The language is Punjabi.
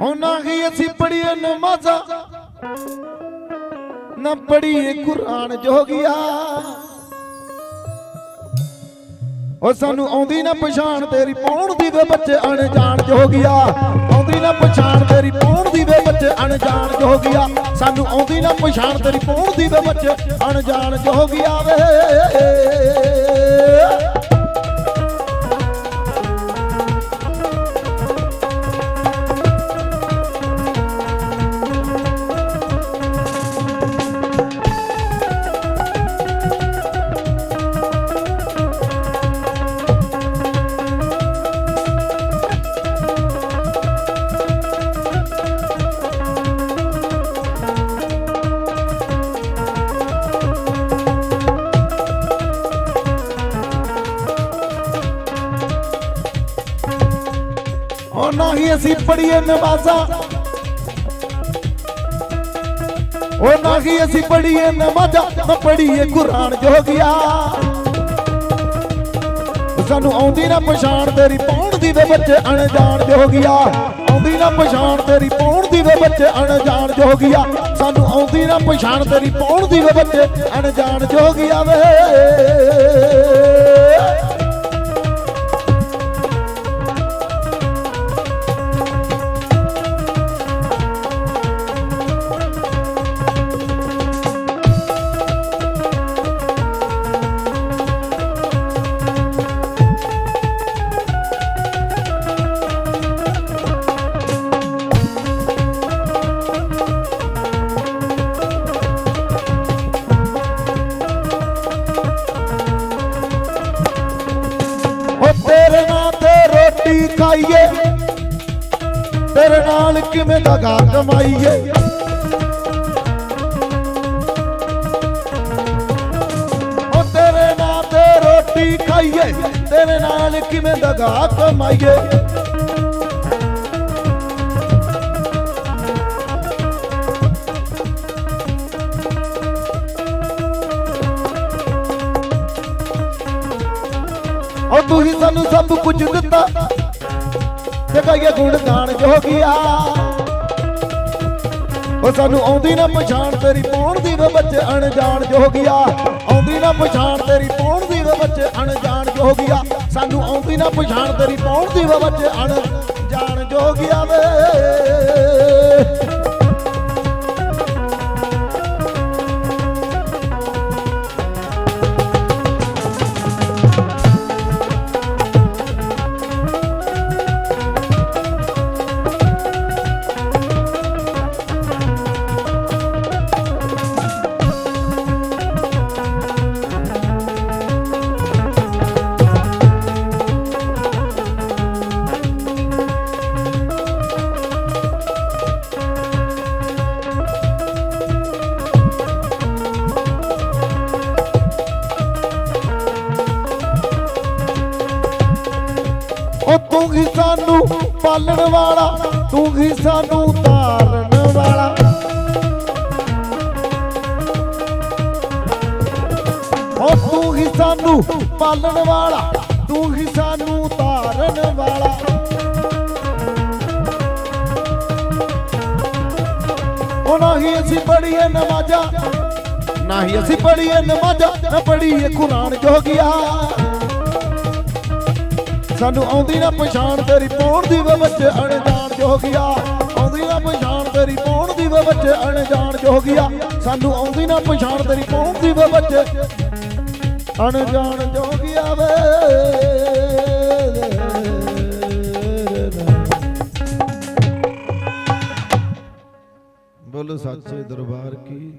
ਉਹਨਾਂ ਹੀ ਅਸੀਂ ਪੜੀਏ ਨਮਾਜ਼ਾਂ। ਨਾ ਪੜੀਏ ਕੁਰਾਨ ਜੋਗਿਆ। ਉਹ ਸਾਨੂੰ ਆਉਂਦੀ ਨਾ ਪਛਾਣ ਤੇਰੀ, ਪਾਉਣ ਦੀ ਵੇ ਬੱਚੇ ਅਣਜਾਣ ਜੋਗਿਆ। ਆਉਂਦੀ ਨਾ ਪਛਾਣ ਤੇਰੀ, ਪਾਉਣ ਦੀ ਵੇ ਬੱਚੇ ਅਣਜਾਣ ਜੋਗਿਆ। ਸਾਨੂੰ ਆਉਂਦੀ ਨਾ ਪਛਾਣ ਤੇਰੀ, ਪਾਉਣ ਦੀ ਵੇ ਬੱਚੇ ਅਣਜਾਣ ਜੋਗਿਆ ਵੇ। ਉਹ ਨਾ ਹੀ ਅਸੀਂ ਪੜੀਏ ਨਮਾਜ਼ਾਂ। ਉਹ ਨਾ ਹੀ ਅਸੀਂ ਪੜੀਏ ਨਮਾਜ਼ਾਂ ਨਾ ਪੜੀਏ ਕੁਰਾਨ ਜੋਗਿਆ। ਸਾਨੂੰ ਆਉਂਦੀ ਨਾ ਪਛਾਣ ਤੇਰੀ, ਪਾਉਣ ਦੀ ਵੇ ਬੱਚੇ ਅਣਜਾਣ ਜੋਗਿਆ। ਆਉਂਦੀ ਨਾ ਪਛਾਣ ਤੇਰੀ, ਪਾਉਣ ਦੀ ਵੇ ਬੱਚੇ ਅਣਜਾਣ ਜੋਗਿਆ। ਸਾਨੂੰ ਆਉਂਦੀ ਨਾ ਪਛਾਣ ਤੇਰੀ, ਪਾਉਣ ਦੀ ਵੇ ਬੱਚੇ ਅਣਜਾਣ ਜੋਗਿਆ ਵੇ। ਰੋਟੀ ਖਾਈਏ ਤੇਰੇ ਨਾਲ ਕਿਵੇਂ ਦਗਾ ਕਮਾਈਏ। ਉਹ ਤੇਰੇ ਨਾਲ ਤੇ ਰੋਟੀ ਖਾਈਏ। ਤੇਰੇ ਨਾਲ ਕਿਵੇਂ ਦਗਾ ਕਮਾਈਏ। ਉਹ ਤੂੰ ਹੀ ਸਾਨੂੰ ਸਭ ਕੁਝ ਦਿੱਤਾ। ਤੇ ਕਹੀਏ ਗੁਣ ਉਹ ਸਾਨੂੰ ਆਉਂਦੀ ਨਾ ਪਛਾਣ, ਤੇਰੀ ਪਾਉਣ ਦੀ ਵੇ ਬੱਚੇ ਅਣਜਾਣ ਜੋਗਿਆ ਆਉਂਦੀ ਨਾ ਪਛਾਣ, ਤੇਰੀ ਪਾਉਣ ਦੀ ਵੇ ਬੱਚੇ ਅਣਜਾਣ ਜੋਗਿਆ ਸਾਨੂੰ ਆਉਂਦੀ ਨਾ ਪਛਾਣ, ਤੇਰੀ ਪਾਉਣ ਦੀ ਵੇ ਬੱਚੇ ਅਣਜਾਣ ਜੋਗਿਆ ਵੇ। ਤੂੰ ਹੀ ਸਾਨੂੰ ਪਾਲਣ ਵਾਲਾ, ਤੂੰ ਹੀ ਸਾਨੂੰ ਤਾਰਨ ਵਾਲਾ। ਉਹ ਤੂੰ ਹੀ ਸਾਨੂੰ ਪਾਲਣ ਵਾਲਾ, ਤੂੰ ਹੀ ਸਾਨੂੰ ਤਾਰਨ ਵਾਲਾ। ਉਹ ਨਹੀਂ ਅਸੀਂ ਪੜੀਏ ਨਮਾਜ਼ਾਂ ਨਾ ਹੀ ਅਸੀਂ ਪੜੀਏ ਨਮਾਜ਼ਾਂ, ਨਾ ਪੜੀਏ ਕੁਰਾਨ ਜੋਗਿਆ। ਸਾਨੂੰ ਆਉਂਦੀ ਨਾ ਪਛਾਣ, ਤੇਰੀ ਪਾਉਣ ਦੀ ਵੇ ਬੱਚੇ ਅਣਜਾਣ ਜੋਗਿਆ ਆਉਂਦੀ ਨਾ ਪਛਾਣ, ਤੇਰੀ ਪਾਉਣ ਦੀ ਵੇ ਬੱਚੇ ਅਣਜਾਣ ਜੋਗਿਆ ਸਾਨੂੰ ਆਉਂਦੀ ਨਾ ਪਛਾਣ, ਤੇਰੀ ਪਾਉਣ ਦੀ ਵੇ ਬੱਚੇ ਅਣਜਾਣ ਜੋਗਿਆ ਵੇ। ਬੋਲੋ ਸੱਚੇ ਦਰਬਾਰ ਕੀ